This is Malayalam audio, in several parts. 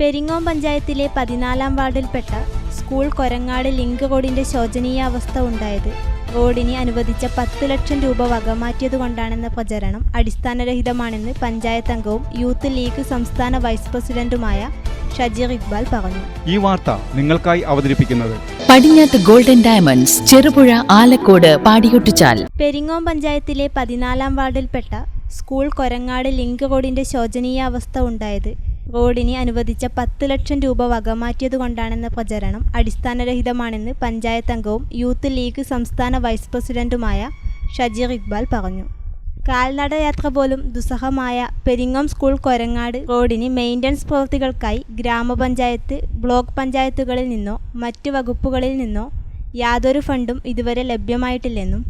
പെരിങ്ങോം പഞ്ചായത്തിലെ പതിനാലാം വാർഡിൽപ്പെട്ട സ്കൂൾ കൊരങ്ങാട് ലിങ്ക് റോഡിന്റെ ശോചനീയാവസ്ഥ ഉണ്ടായത്. റോഡിന് അനുവദിച്ച പത്ത് ലക്ഷം രൂപ വകമാറ്റിയതുകൊണ്ടാണെന്ന പ്രചരണം അടിസ്ഥാനരഹിതമാണെന്ന് പഞ്ചായത്ത് അംഗവും യൂത്ത് ലീഗ് സംസ്ഥാന വൈസ് പ്രസിഡന്റുമായ ഷജീർ ഇക്ബാൽ പറഞ്ഞു. ഈ വാർത്ത നിങ്ങൾക്കായി അവതരിപ്പിക്കുന്നത് പടിഞ്ഞാത്ത് ഗോൾഡൻ ഡയമണ്ട്സ് ചെറുപുഴ ആലക്കോട് പാടിയൊട്ടിച്ചാൽ. പെരിങ്ങോം പഞ്ചായത്തിലെ പതിനാലാം വാർഡിൽപ്പെട്ട സ്കൂൾ കൊരങ്ങാട് ലിങ്ക് റോഡിന്റെ ശോചനീയാവസ്ഥ ഉണ്ടായത് റോഡിന് അനുവദിച്ച പത്ത് ലക്ഷം രൂപ വകമാറ്റിയതുകൊണ്ടാണെന്ന പ്രചരണം അടിസ്ഥാനരഹിതമാണെന്ന് പഞ്ചായത്ത് അംഗവും യൂത്ത് ലീഗ് സംസ്ഥാന വൈസ് പ്രസിഡന്റുമായ ഷജീർ ഇക്ബാൽ പറഞ്ഞു. കാൽനട യാത്ര പോലും ദുസ്സഹമായ പെരിങ്ങോം സ്കൂൾ കൊരങ്ങാട് റോഡിന് മെയിന്റനൻസ് പ്രവൃത്തികൾക്കായി ഗ്രാമപഞ്ചായത്ത് ബ്ലോക്ക് പഞ്ചായത്തുകളിൽ നിന്നോ മറ്റ് വകുപ്പുകളിൽ നിന്നോ യാതൊരു ഫണ്ടും ഇതുവരെ ലഭ്യമായിട്ടില്ലെന്നും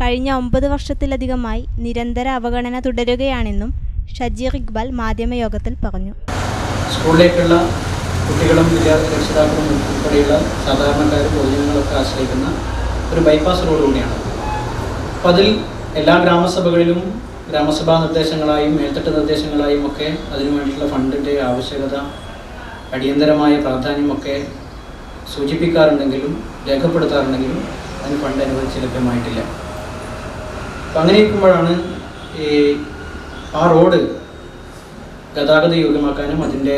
കഴിഞ്ഞ ഒമ്പത് വർഷത്തിലധികമായി നിരന്തര അവഗണന തുടരുകയാണെന്നും ഷജീർ ഇക്ബാൽ മാധ്യമയോഗത്തിൽ പറഞ്ഞു. സ്കൂളിലേക്കുള്ള കുട്ടികളും രക്ഷിതാക്കളും ഉൾപ്പെടെയുള്ള സാധാരണക്കാരും പൊതുജനങ്ങളൊക്കെ ആശ്രയിക്കുന്ന ഒരു ബൈപ്പാസ് റോഡ് കൂടിയാണ്. അപ്പോൾ അതിൽ എല്ലാ ഗ്രാമസഭകളിലും ഗ്രാമസഭാ നിർദ്ദേശങ്ങളായും മേൽത്തട്ട് നിർദ്ദേശങ്ങളായും ഒക്കെ അതിനു വേണ്ടിയിട്ടുള്ള ഫണ്ടിന്റെ ആവശ്യകത അടിയന്തരമായ പ്രാധാന്യമൊക്കെ സൂചിപ്പിക്കാറുണ്ടെങ്കിലും രേഖപ്പെടുത്താറുണ്ടെങ്കിലും അതിന് ഫണ്ട് അനുവദിച്ച് ലഭ്യമായിട്ടില്ല. അപ്പം അങ്ങനെ ഇരിക്കുമ്പോഴാണ് ഈ ആ റോഡ് ഗതാഗത യോഗ്യമാക്കാനും അതിന്റെ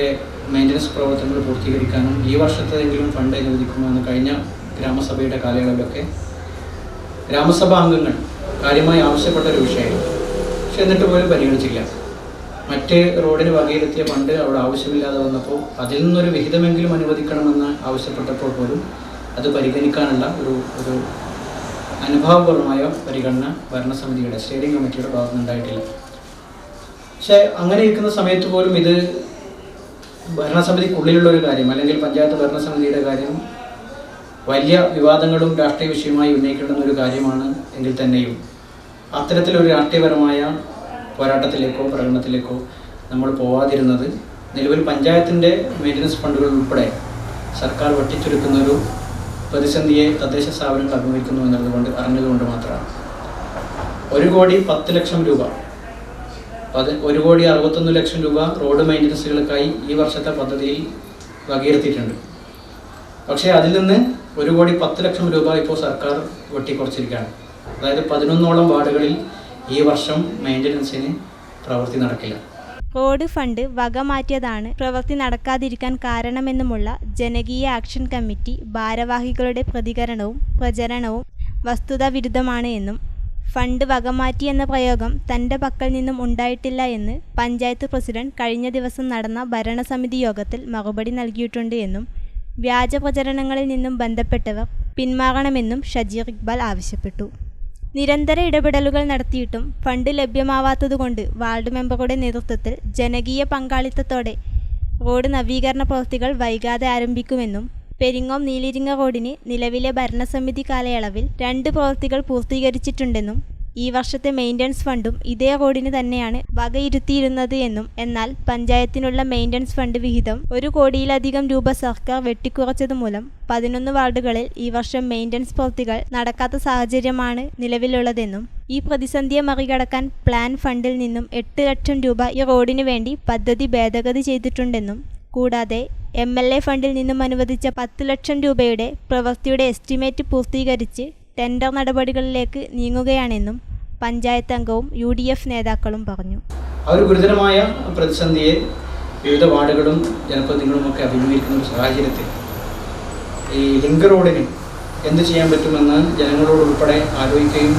മെയിന്റനൻസ് പ്രവർത്തനങ്ങൾ പൂർത്തീകരിക്കാനും ഈ വർഷത്തെങ്കിലും ഫണ്ട് അനുവദിക്കുമെന്ന് കഴിഞ്ഞ ഗ്രാമസഭയുടെ കാലയളവിലൊക്കെ ഗ്രാമസഭാ അംഗങ്ങൾ കാര്യമായി ആവശ്യപ്പെട്ട ഒരു വിഷയമാണ് പക്ഷെ എന്നിട്ട് പോലും പരിഗണിച്ചില്ല. മറ്റ് റോഡിന് വകയിലെത്തിയ ഫണ്ട് അവിടെ ആവശ്യമില്ലാതെ വന്നപ്പോൾ അതിൽ നിന്നൊരു വിഹിതമെങ്കിലും അനുവദിക്കണമെന്ന് ആവശ്യപ്പെട്ടപ്പോൾ പോലും അത് പരിഗണിക്കാനുള്ള ഒരു ഒരു അനുഭാവപൂർവമായ പരിഗണന ഭരണസമിതിയുടെ സ്റ്റിയറിംഗ് കമ്മിറ്റിയുടെ ഭാഗത്തുനിന്നുണ്ടായിട്ടില്ല. പക്ഷെ അങ്ങനെ ഇരിക്കുന്ന സമയത്ത് പോലും ഇത് ഭരണസമിതിക്കുള്ളിലുള്ള ഒരു കാര്യം അല്ലെങ്കിൽ പഞ്ചായത്ത് ഭരണസമിതിയുടെ കാര്യം വലിയ വിവാദങ്ങളും രാഷ്ട്രീയ വിഷയമായി ഉന്നയിക്കേണ്ടുന്ന ഒരു കാര്യമാണ് എങ്കിൽ തന്നെയും അത്തരത്തിലൊരു രാഷ്ട്രീയപരമായ പോരാട്ടത്തിലേക്കോ പ്രകടനത്തിലേക്കോ നമ്മൾ പോവാതിരുന്നത് നിലവിൽ പഞ്ചായത്തിന്റെ മെയിന്റനൻസ് ഫണ്ടുകൾ ഉൾപ്പെടെ സർക്കാർ വെട്ടിച്ചുരുക്കുന്ന ഒരു പ്രതിസന്ധിയെ തദ്ദേശ സ്ഥാപനങ്ങൾ അഭിമുഖിക്കുന്നു എന്നുള്ളതുകൊണ്ട് അറിഞ്ഞതുകൊണ്ട് മാത്രമാണ്. ഒരു കോടി പത്ത് ലക്ഷം രൂപ ഒരു കോടി അറുപത്തൊന്ന് ലക്ഷം രൂപ റോഡ് മെയിന്റനൻസുകൾക്കായി ഈ വർഷത്തെ പദ്ധതിയിൽ വകയിരുത്തിയിട്ടുണ്ട്. പക്ഷേ അതിൽ നിന്ന് ഒരു കോടി പത്ത് ലക്ഷം രൂപ ഇപ്പോൾ സർക്കാർ വെട്ടിക്കുറച്ചിരിക്കുകയാണ്. അതായത് പതിനൊന്നോളം വാർഡുകളിൽ ഈ വർഷം മെയിന്റനൻസിന് പ്രവൃത്തി നടക്കില്ല. റോഡ് ഫണ്ട് വക മാറ്റിയതാണ് പ്രവൃത്തി നടക്കാതിരിക്കാൻ കാരണമെന്നുമുള്ള ജനകീയ ആക്ഷൻ കമ്മിറ്റി ഭാരവാഹികളുടെ പ്രതികരണവും പ്രചരണവും വസ്തുതാ വിരുദ്ധമാണ് എന്നും ഫണ്ട് വകമാറ്റി എന്ന പ്രയോഗം തന്റെ പക്കൽ നിന്നും ഉണ്ടായിട്ടില്ല എന്ന് പഞ്ചായത്ത് പ്രസിഡന്റ് കഴിഞ്ഞ ദിവസം നടന്ന ഭരണസമിതി യോഗത്തിൽ മറുപടി നൽകിയിട്ടുണ്ട് എന്നും വ്യാജ പ്രചരണങ്ങളിൽ നിന്നും ബന്ധപ്പെട്ടവർ പിന്മാറണമെന്നും ഷജീർ ഇക്ബാൽ ആവശ്യപ്പെട്ടു. നിരന്തര ഇടപെടലുകൾ നടത്തിയിട്ടും ഫണ്ട് ലഭ്യമാവാത്തതുകൊണ്ട് വാർഡ് മെമ്പറുടെ നേതൃത്വത്തിൽ ജനകീയ പങ്കാളിത്തത്തോടെ റോഡ് നവീകരണ പ്രവൃത്തികൾ വൈകാതെ ആരംഭിക്കുമെന്നും പെരിങ്ങോം നീലിരിങ്ങ റോഡിന് നിലവിലെ ഭരണസമിതി കാലയളവിൽ രണ്ട് പ്രവൃത്തികൾ പൂർത്തീകരിച്ചിട്ടുണ്ടെന്നും ഈ വർഷത്തെ മെയിന്റനൻസ് ഫണ്ടും ഇതേ റോഡിന് തന്നെയാണ് വകയിരുത്തിയിരുന്നത് എന്നും എന്നാൽ പഞ്ചായത്തിനുള്ള മെയിന്റനൻസ് ഫണ്ട് വിഹിതം ഒരു കോടിയിലധികം രൂപ സർക്കാർ വെട്ടിക്കുറച്ചതുമൂലം പതിനൊന്ന് വാർഡുകളിൽ ഈ വർഷം മെയിന്റനൻസ് പ്രവൃത്തികൾ നടക്കാത്ത സാഹചര്യമാണ് നിലവിലുള്ളതെന്നും ഈ പ്രതിസന്ധിയെ മറികടക്കാൻ പ്ലാൻ ഫണ്ടിൽ നിന്നും എട്ട് ലക്ഷം രൂപ ഈ റോഡിനു വേണ്ടി പദ്ധതി ഭേദഗതി ചെയ്തിട്ടുണ്ടെന്നും കൂടാതെ എം എൽ എ ഫണ്ടിൽ നിന്നും അനുവദിച്ച പത്ത് ലക്ഷം രൂപയുടെ പ്രവൃത്തിയുടെ എസ്റ്റിമേറ്റ് പൂർത്തീകരിച്ച് ടെൻഡർ നടപടികളിലേക്ക് നീങ്ങുകയാണെന്നും പഞ്ചായത്ത് അംഗവും യു ഡി എഫ് നേതാക്കളും പറഞ്ഞു. ഒരു ഗുരുതരമായ പ്രതിസന്ധിയെ വിവിധ വാർഡുകളും ജനപ്രതിനിധികളും ഒക്കെ അഭിമുഖീകരിക്കുന്ന ഒരു സാഹചര്യത്തിൽ ഈ ലിങ്ക് റോഡിന് എന്ത് ചെയ്യാൻ പറ്റുമെന്ന് ജനങ്ങളോട് ഉൾപ്പെടെ ആലോചിക്കുകയും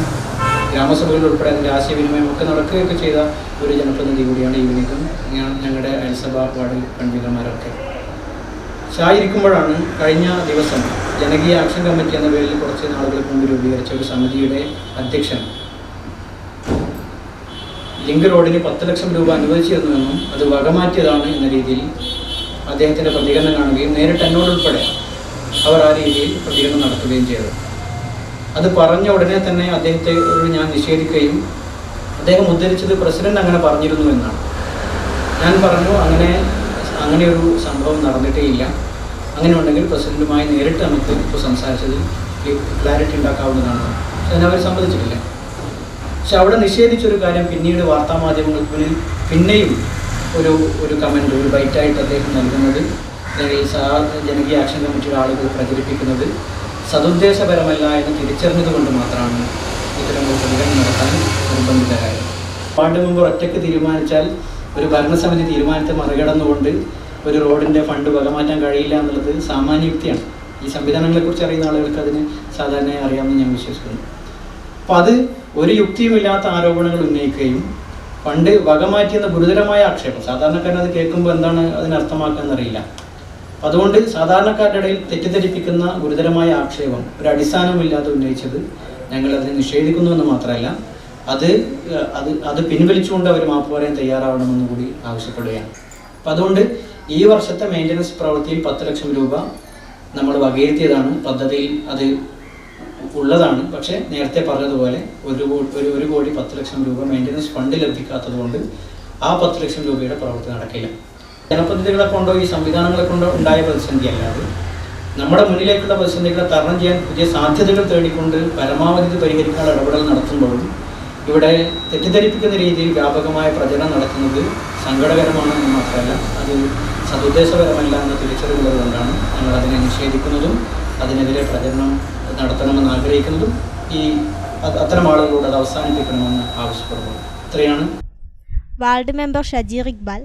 ഗ്രാമസഭകളിൽ ഉൾപ്പെടെ അതിന്റെ ആശയവിനിമയം ഒക്കെ നടക്കുകയൊക്കെ ചെയ്ത ഒരു ജനപ്രതിനിധി കൂടിയാണ് ഈ വിനീതും. ഞങ്ങളുടെ അയൽസഭ വാർഡ് കൺവീനർമാരൊക്കെ പക്ഷെ ഇരിക്കുമ്പോഴാണ് കഴിഞ്ഞ ദിവസം ജനകീയ ആക്ഷൻ കമ്മിറ്റി എന്ന പേരിൽ കുറച്ച് നാളുകൾക്ക് മുമ്പ് രൂപീകരിച്ച ഒരു സമിതിയുടെ അധ്യക്ഷൻ ലിങ്ക് റോഡിന് പത്ത് ലക്ഷം രൂപ അനുവദിച്ചിരുന്നുവെന്നും അത് വകമാറ്റിയതാണ് എന്ന രീതിയിൽ അദ്ദേഹത്തിന്റെ പ്രതികരണം കാണുകയും നേരിട്ട് എന്നോടുൾപ്പെടെ അവർ ആ രീതിയിൽ പ്രതികരണം നടത്തുകയും ചെയ്തു. അത് പറഞ്ഞ ഉടനെ തന്നെ അദ്ദേഹത്തെ ഞാൻ നിഷേധിക്കുകയും അദ്ദേഹം ഉദ്ധരിച്ചത് പ്രസിഡന്റ് അങ്ങനെ പറഞ്ഞിരുന്നു എന്നാണ്. ഞാൻ പറഞ്ഞു അങ്ങനെ അങ്ങനെ ഒരു സംഭവം നടന്നിട്ടേ ഇല്ല അങ്ങനെ ഉണ്ടെങ്കിൽ പ്രസിഡന്റുമായി നേരിട്ട് നമുക്ക് ഇപ്പോൾ സംസാരിച്ചത് ക്ലാരിറ്റി ഉണ്ടാക്കാവുന്നതാണ്. പക്ഷെ അതിനവർ സമ്മതിച്ചിട്ടില്ല. പക്ഷെ അവിടെ നിഷേധിച്ചൊരു കാര്യം പിന്നീട് വാർത്താമാധ്യമങ്ങൾക്ക് മുന്നിൽ പിന്നെയും ഒരു ഒരു കമന്റ് ഒരു ബൈറ്റായിട്ട് അദ്ദേഹം നൽകുന്നത് അല്ലെങ്കിൽ സാ ജനകീയ ആക്ഷൻ കമ്മിറ്റിയുടെ ആളുകൾ പ്രചരിപ്പിക്കുന്നത് സതുദ്ദേശപരമല്ല എന്ന് തിരിച്ചറിഞ്ഞതുകൊണ്ട് മാത്രമാണ് ഇത്തരം പ്രതികരണം നടത്താൻ നിർബന്ധിതരായത്. വാർഡ് മെമ്പർ ഒറ്റയ്ക്ക് തീരുമാനിച്ചാൽ ഒരു ഭരണസമിതി തീരുമാനത്തെ മറികടന്നുകൊണ്ട് ഒരു റോഡിന്റെ ഫണ്ട് വക മാറ്റാൻ കഴിയില്ല എന്നുള്ളത് സാമാന്യ യുക്തിയാണ്. ഈ സംവിധാനങ്ങളെക്കുറിച്ച് അറിയുന്ന ആളുകൾക്ക് അതിന് സാധാരണയായി അറിയാമെന്ന് ഞാൻ വിശ്വസിക്കുന്നു. അപ്പോൾ അത് ഒരു യുക്തിയുമില്ലാത്ത ആരോപണങ്ങൾ ഉന്നയിക്കുകയും ഫണ്ട് വകമാറ്റിയെന്ന ഗുരുതരമായ ആക്ഷേപം സാധാരണക്കാരൻ അത് കേൾക്കുമ്പോൾ എന്താണ് അതിനർത്ഥമാക്കുക എന്നറിയില്ല. അതുകൊണ്ട് സാധാരണക്കാരുടെ ഇടയിൽ തെറ്റിദ്ധരിപ്പിക്കുന്ന ഗുരുതരമായ ആക്ഷേപം ഒരു അടിസ്ഥാനമില്ലാതെ ഉന്നയിച്ചത് ഞങ്ങൾ അതിനെ നിഷേധിക്കുന്നു എന്ന് മാത്രമല്ല അത് അത് അത് പിൻവലിച്ചുകൊണ്ട് അവർ മാപ്പ് പറയാൻ തയ്യാറാവണമെന്ന് കൂടി ആവശ്യപ്പെടുകയാണ്. അപ്പം അതുകൊണ്ട് ഈ വർഷത്തെ മെയിന്റനൻസ് പ്രവൃത്തിയിൽ പത്ത് ലക്ഷം രൂപ നമ്മൾ വകയിരുത്തിയതാണ്. പദ്ധതിയിൽ അത് ഉള്ളതാണ്. പക്ഷേ നേരത്തെ പറഞ്ഞതുപോലെ ഒരു ഒരു ഒരു കോടി പത്ത് ലക്ഷം രൂപ മെയിന്റനൻസ് ഫണ്ട് ലഭിക്കാത്തതുകൊണ്ട് ആ പത്ത് ലക്ഷം രൂപയുടെ പ്രവൃത്തി നടക്കില്ല. ജനപ്രതിനിധികളെ കൊണ്ടോ ഈ സംവിധാനങ്ങളെ കൊണ്ടോ ഉണ്ടായ പ്രതിസന്ധി അല്ലാതെ. നമ്മുടെ മുന്നിലേക്കുള്ള പ്രതിസന്ധികളെ തരണം ചെയ്യാൻ പുതിയ സാധ്യതകൾ തേടിക്കൊണ്ട് പരമാവധി പരിഹരിക്കാനുള്ള ഇടപെടൽ നടത്തുമ്പോഴും ഇവിടെ തെറ്റിദ്ധരിപ്പിക്കുന്ന രീതിയിൽ വ്യാപകമായ പ്രചരണം നടക്കുന്നത് സങ്കടകരമാണ് എന്ന് മാത്രമല്ല അത് സതുദ്ദേശപരമല്ല എന്ന തിരിച്ചറിവുള്ളത് കൊണ്ടാണ് ഞങ്ങൾ അതിനെ നിഷേധിക്കുന്നതും അതിനെതിരെ പ്രചരണം നടത്തണമെന്ന് ആഗ്രഹിക്കുന്നതും ഈ അത് അത്തരം ആളുകളോട് അത് അവസാനിപ്പിക്കണമെന്ന് ആവശ്യപ്പെടുന്നു. ഇത്രയാണ്. Ward member Shajeer Iqbal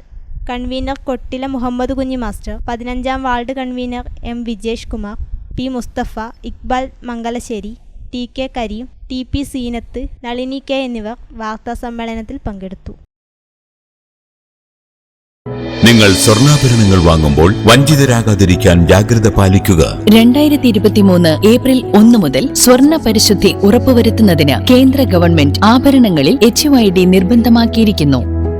convener Kottila Muhammad Kunhi master പതിനഞ്ചാം ward convener M Vijesh Kumar P Mustafa Iqbal Mangalassery T K Kareem T P Seenath Nalini K എന്നിവർ വാർത്താസമ്മേളനത്തിൽ പങ്കെടുത്തു. നിങ്ങൾ സ്വർണാഭരണങ്ങൾ വാങ്ങുമ്പോൾ വഞ്ചിതരാകാതിരിക്കാൻ ജാഗ്രത പാലിക്കുക. രണ്ടായിരത്തി ഇരുപത്തിമൂന്ന് ഏപ്രിൽ ഒന്ന് മുതൽ സ്വർണ പരിശുദ്ധി ഉറപ്പുവരുത്തുന്നതിന് കേന്ദ്ര ഗവൺമെന്റ് ആഭരണങ്ങളിൽ എച്ച് നിർബന്ധമാക്കിയിരിക്കുന്നു.